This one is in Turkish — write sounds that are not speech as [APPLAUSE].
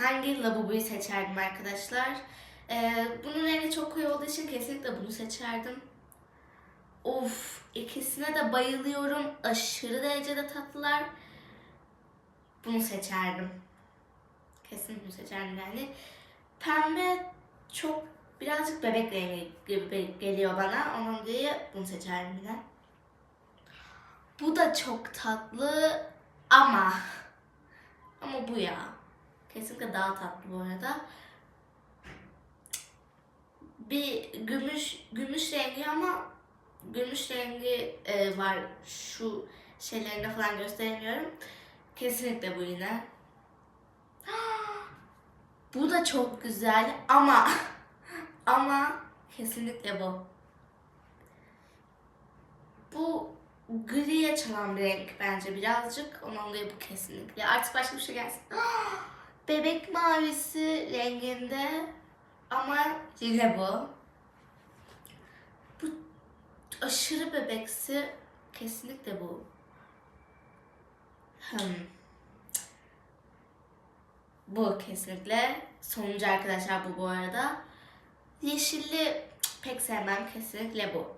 hangi lavaboyu seçerdim arkadaşlar? Ee, bunun rengi çok koyu olduğu için kesinlikle bunu seçerdim. Of ikisine de bayılıyorum. Aşırı derecede tatlılar. Bunu seçerdim. Kesin bunu seçerdim yani. Pembe çok birazcık bebek gibi geliyor bana. Onun dolayı bunu seçerdim yine. Bu da çok tatlı ama ama bu ya. Kesinlikle daha tatlı bu arada. Bir gümüş gümüş rengi ama gümüş rengi e, var şu şeylerinde falan gösteremiyorum. Kesinlikle bu yine. [GASPS] Bu da çok güzel ama [LAUGHS] ama kesinlikle bu. Bu griye çalan renk bence birazcık. Ondan dolayı bu kesinlikle. Artık başka bir şey gelsin. [GASPS] Bebek mavisi renginde ama yine bu. Bu aşırı bebeksi kesinlikle bu. Hmm. Bu kesinlikle. Sonuncu arkadaşlar bu bu arada. Yeşilli pek sevmem kesinlikle bu.